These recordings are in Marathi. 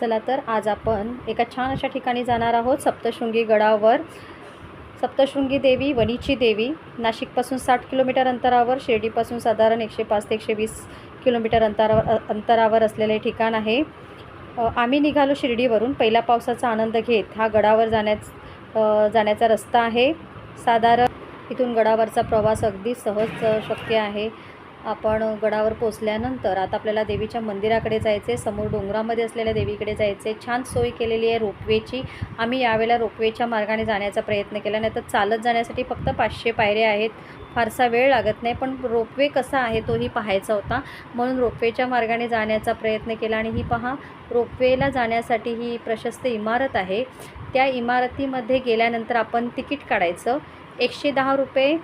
चला तर आज आपण एका छान अशा ठिकाणी जाणार आहोत सप्तशृंगी गडावर. सप्तशृंगी देवी वणीची देवी नाशिकपासून साठ किलोमीटर अंतरावर शिर्डीपासून साधारण एकशे पाच ते एकशे वीस किलोमीटर अंतरावर अंतरावर असलेले ठिकाण आहे. आम्ही निघालो शिर्डीवरून. पहिला पावसाचा आनंद घेत हा गडावर जाण्याच जाण्याचा रस्ता आहे. साधारण इथून गडावरचा प्रवास अगदी सहज शक्य आहे. आपण गडावर पोचल्यानंतर आता आपल्याला देवीच्या मंदिराकडे जायचे समोर डोंगरामध्ये असलेल्या देवीकडे जायचे छान सोय केलेली आहे रोपवेची. आम्ही यावेळेला रोपवेच्या मार्गाने जाण्याचा प्रयत्न केला नाही तर चालत जाण्यासाठी फक्त पाचशे पायऱ्या आहेत. फारसा वेळ लागत नाही पण रोपवे कसा आहे तोही पाहायचा होता. म्हणून रोपवेच्या मार्गाने जाण्याचा प्रयत्न केला आणि ही पहा रोपवेला जाण्यासाठी ही प्रशस्त इमारत आहे. त्या इमारतीमध्ये गेल्यानंतर आपण तिकीट काढायचं. एकशे दहा रुपये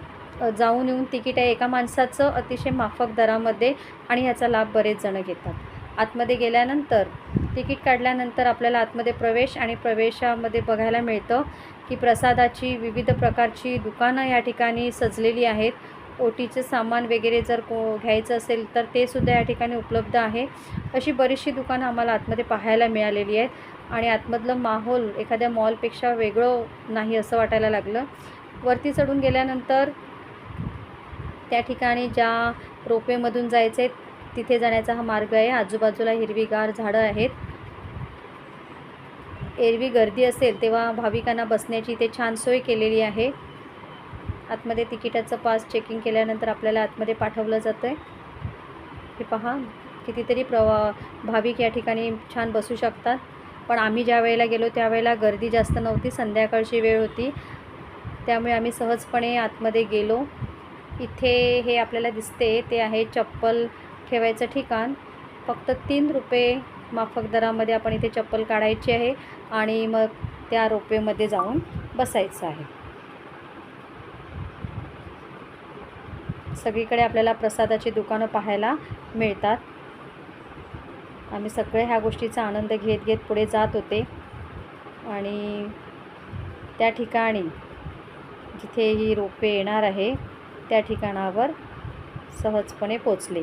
जाऊन येऊन तिकीट आहे एका माणसाचं अतिशय माफक दरामध्ये आणि ह्याचा लाभ बरेच जणं घेतात. आतमध्ये गेल्यानंतर तिकीट काढल्यानंतर आपल्याला आतमध्ये प्रवेश आणि प्रवेशामध्ये बघायला मिळतं की प्रसादाची विविध प्रकारची दुकानं या ठिकाणी सजलेली आहेत. ओटीचे सामान वगैरे जर को घ्यायचं असेल तर ते सुद्धा या ठिकाणी उपलब्ध आहे. अशी बरीचशी दुकानं आम्हाला आतमध्ये पाहायला मिळालेली आहेत आणि आतमधलं माहोल एखाद्या मॉलपेक्षा वेगळं नाही असं वाटायला लागलं. वरती चढून गेल्यानंतर त्या ठिकाणी ज्या रोपवेमधून जायचं आहे तिथे जाण्याचा हा मार्ग आहे. आजूबाजूला हिरवीगार झाडं आहेत. एरवी गर्दी असेल तेव्हा भाविकांना बसण्याची इथे छान सोय केलेली आहे. आतमध्ये तिकिटाचं पास चेकिंग केल्यानंतर आपल्याला आतमध्ये पाठवलं जातं आहे हे पहा कितीतरी प्रवा भाविक या ठिकाणी छान बसू शकतात. पण आम्ही ज्या वेळेला गेलो त्यावेळेला गर्दी जास्त नव्हती. संध्याकाळची वेळ होती. त्यामुळे आम्ही सहजपणे आतमध्ये गेलो. इथे हे आपल्याला दिसते ते आहे चप्पल ठेवायचं ठिकाण. फक्त तीन रुपये माफक दरामध्ये आपण इथे चप्पल काढायची आहे आणि मग त्या रोपवेमध्ये जाऊन बसायचं आहे. सगळीकडे आपल्याला प्रसादाची दुकानं पाहायला मिळतात. आम्ही सगळे ह्या गोष्टीचा आनंद घेत घेत पुढे जात होते. आणि त्या ठिकाणी जिथे ही रोपे येणार आहे त्या ठिकाणावर सहजपणे पोचले.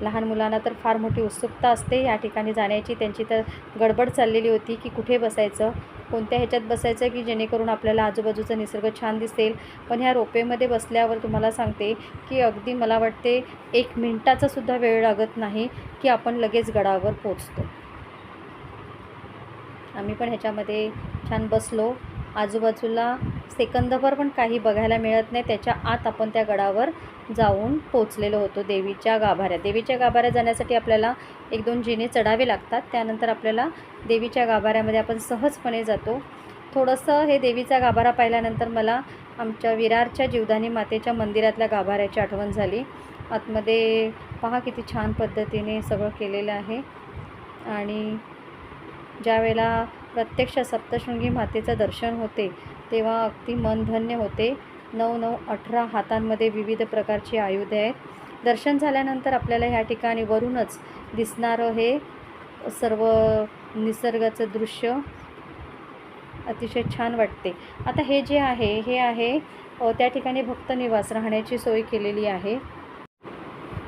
लहान मुलांना तर फार मोठी उत्सुकता असते. या ठिकाणी जाण्याची त्यांची तर गडबड चाललेली होती की कुठे बसायचं? कोणत्या ह्याच्यात बसायचं की जेणेकरून आपल्याला आजूबाजूचा निसर्ग छान दिसेल? पण ह्या रोपेमध्ये बसल्यावर तुम्हाला सांगते की अगदी मला वाटते एक मिनटाचा सुद्धा वेळ लागत नाही की आपण लगेच गडावर पोचतो. आम्ही पण ह्याच्यामध्ये छान बसलो. आजूबाजूला सेकंदभर पण काही बघायला मिळत नाही. त्याच्या आत आपण त्या गडावर जाऊन पोचलेलो होतो देवीच्या गाभाऱ्यात. देवीच्या गाभाऱ्यात जाण्यासाठी आपल्याला एक दोन जिने चढावे लागतात. त्यानंतर आपल्याला देवीच्या गाभाऱ्यामध्ये आपण सहजपणे जातो. थोडंसं हे देवीचा गाभारा पाहिल्यानंतर मला आमच्या विरारच्या जीवदानी मातेच्या मंदिरातल्या गाभाऱ्याची आठवण झाली. आतमध्ये पहा किती छान पद्धतीने सगळं केलेलं आहे. आणि ज्यावेळेला प्रत्यक्ष सप्तशृंगी मातेचं दर्शन होते तेव्हा अगदी मन धन्य होते. नऊ नऊ अठरा हातांमध्ये विविध प्रकारची आयुधे आहेत. दर्शन झाल्यानंतर आपल्याला ह्या ठिकाणी वरूनच दिसणारं हे सर्व निसर्गाचं दृश्य अतिशय छान वाटते. आता हे जे आहे हे आहे त्या ठिकाणी भक्त निवास राहण्याची सोय केलेली आहे.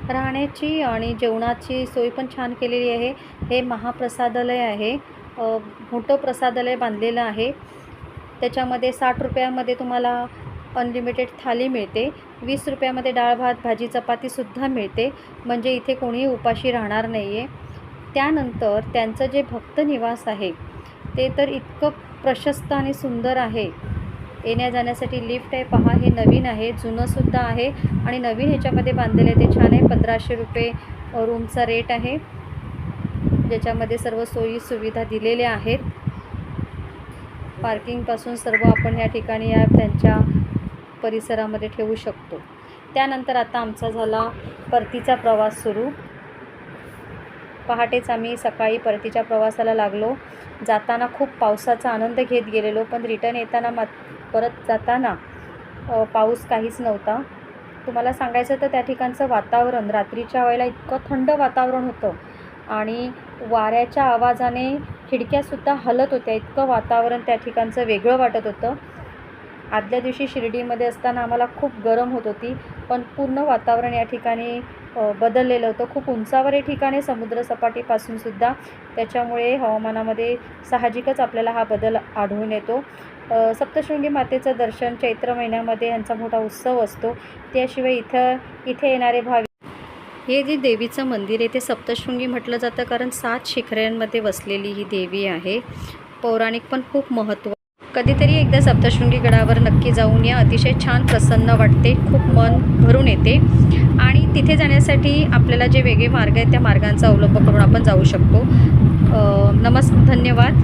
राहण्याची आणि जेवणाची सोय पण छान केलेली आहे. हे महाप्रसादालय आहे. मोठं प्रसादालय बांधलेलं आहे. त्याच्यामध्ये साठ रुपयामध्ये तुम्हाला अनलिमिटेड थाली मिळते. वीस रुपयामध्ये डाळ भात भाजी चपातीसुद्धा मिळते. म्हणजे इथे कोणीही उपाशी राहणार नाही आहे त्यानंतर त्यांचं जे भक्त निवास आहे ते तर इतकं प्रशस्त आणि सुंदर आहे. येण्या जाण्यासाठी लिफ्ट आहे पहा हे नवीन आहे जुनंसुद्धा आहे. आणि नवीन ह्याच्यामध्ये बांधलेलं आहे ते छान आहे. पंधराशे रुपये रूमचा रेट आहे. ज्याच्यामध्ये सर्व सोयी सुविधा दिलेल्या आहेत. पार्किंगपासून सर्व आपण या ठिकाणी या त्यांच्या परिसरामध्ये ठेवू शकतो. त्यानंतर आता आमचा झाला परतीचा प्रवास सुरू. पहाटेच आम्ही सकाळी परतीच्या प्रवासाला लागलो. जाताना खूप पावसाचा आनंद घेत गेलेलो पण रिटर्न येताना मात परत जाताना पाऊस काहीच नव्हता. तुम्हाला सांगायचं तर त्या ठिकाणचं वातावरण रात्रीच्या वेळेला इतकं थंड वातावरण होतं. आणि वाऱ्याच्या आवाजाने खिडक्यासुद्धा हलत होत्या. इतकं वातावरण त्या ठिकाणचं वेगळं वाटत होतं. आदल्या दिवशी शिर्डीमध्ये असताना आम्हाला खूप गरम होत होती. पण पूर्ण वातावरण या ठिकाणी बदललेलं होतं. खूप उंचावर हे ठिकाण समुद्रसपाटीपासूनसुद्धा. त्याच्यामुळे हवामानामध्ये साहजिकच आपल्याला हा बदल आढळून येतो. सप्तशृंगी मातेचं दर्शन चैत्र महिन्यामध्ये यांचा मोठा उत्सव असतो. त्याशिवाय इथं इथे येणारे भाविक हे जे देवीचं मंदिर आहे ते सप्तशृंगी म्हटलं जातं कारण सात शिखऱ्यांमध्ये वसलेली ही देवी आहे. पौराणिक पण खूप महत्त्व कधीतरी एकदा सप्तशृंगी गडावर नक्की जाऊन या. अतिशय छान प्रसन्न वाटते. खूप मन भरून येते. आणि तिथे जाण्यासाठी आपल्याला जे वेगळे मार्ग आहेत त्या मार्गांचा अवलंब करून आपण जाऊ शकतो. नमस् धन्यवाद.